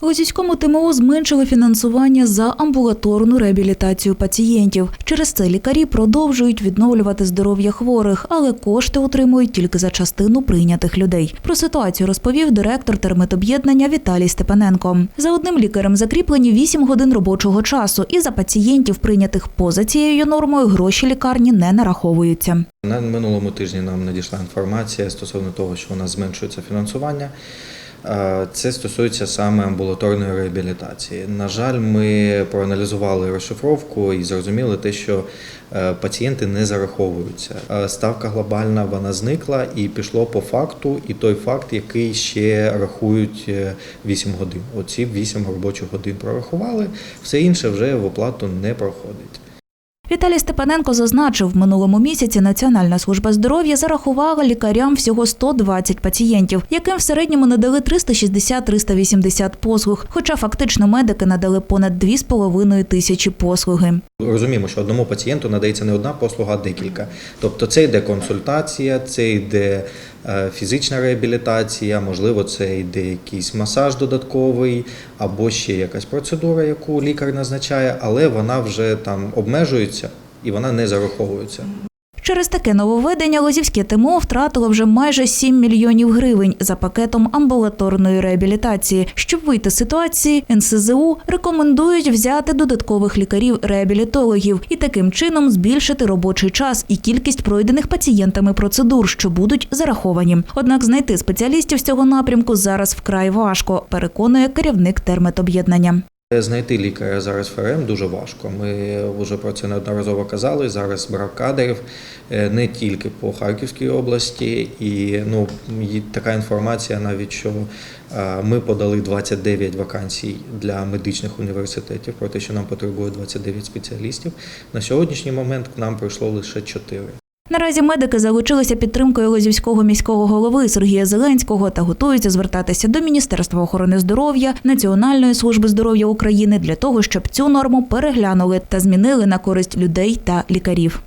Лозівському ТМО зменшили фінансування за амбулаторну реабілітацію пацієнтів. Через це лікарі продовжують відновлювати здоров'я хворих, але кошти отримують тільки за частину прийнятих людей. Про ситуацію розповів директор термитоб'єднання Віталій Степаненко. За одним лікарем закріплені 8 годин робочого часу, і за пацієнтів, прийнятих поза цією нормою, гроші лікарні не нараховуються. На минулому тижні нам надійшла інформація стосовно того, що у нас зменшується фінансування. Е, Це стосується саме амбулаторної реабілітації. На жаль, ми проаналізували розшифровку і зрозуміли те, що е, пацієнти не зараховуються. Е, Ставка глобальна вона зникла і пішло по факту, і той факт, який ще рахують е, 8 годин. Оці 8 робочих годин прорахували, все інше вже в оплату не проходить. Віталій Степаненко зазначив, в минулому місяці Національна служба здоров'я зарахувала лікарям всього 120 пацієнтів, яким в середньому надали 360-380 послуг. Хоча фактично медики надали понад 2,5 тисячі послуги. Розуміємо, що одному пацієнту надається не одна послуга, а декілька. Тобто це йде консультація, це йде е, фізична реабілітація, можливо, це йде якийсь масаж додатковий, або ще якась процедура, яку лікар назначає, але вона вже там обмежується і вона не зараховується. Через таке нововведення Лозівське ТМО втратило вже майже 7 мільйонів гривень за пакетом амбулаторної реабілітації. Щоб вийти з ситуації, НСЗУ рекомендують взяти додаткових лікарів-реабілітологів і таким чином збільшити робочий час і кількість пройдених пацієнтами процедур, що будуть зараховані. Однак знайти спеціалістів з цього напрямку зараз вкрай важко, переконує керівник терметоб'єднання. Знайти лікаря зараз ФРМ дуже важко. Ми вже про це неодноразово казали. Зараз брак кадрів е, не тільки по Харківській області, і ну така інформація, навіть що е, ми подали 29 вакансій для медичних університетів про те, що нам потребує 29 спеціалістів. На сьогоднішній момент к нам прийшло лише 4. Наразі медики залучилися підтримкою Лозівського міського голови Сергія Зеленського та готуються звертатися до Міністерства охорони здоров'я, Національної служби здоров'я України для того, щоб цю норму переглянули та змінили на користь людей та лікарів.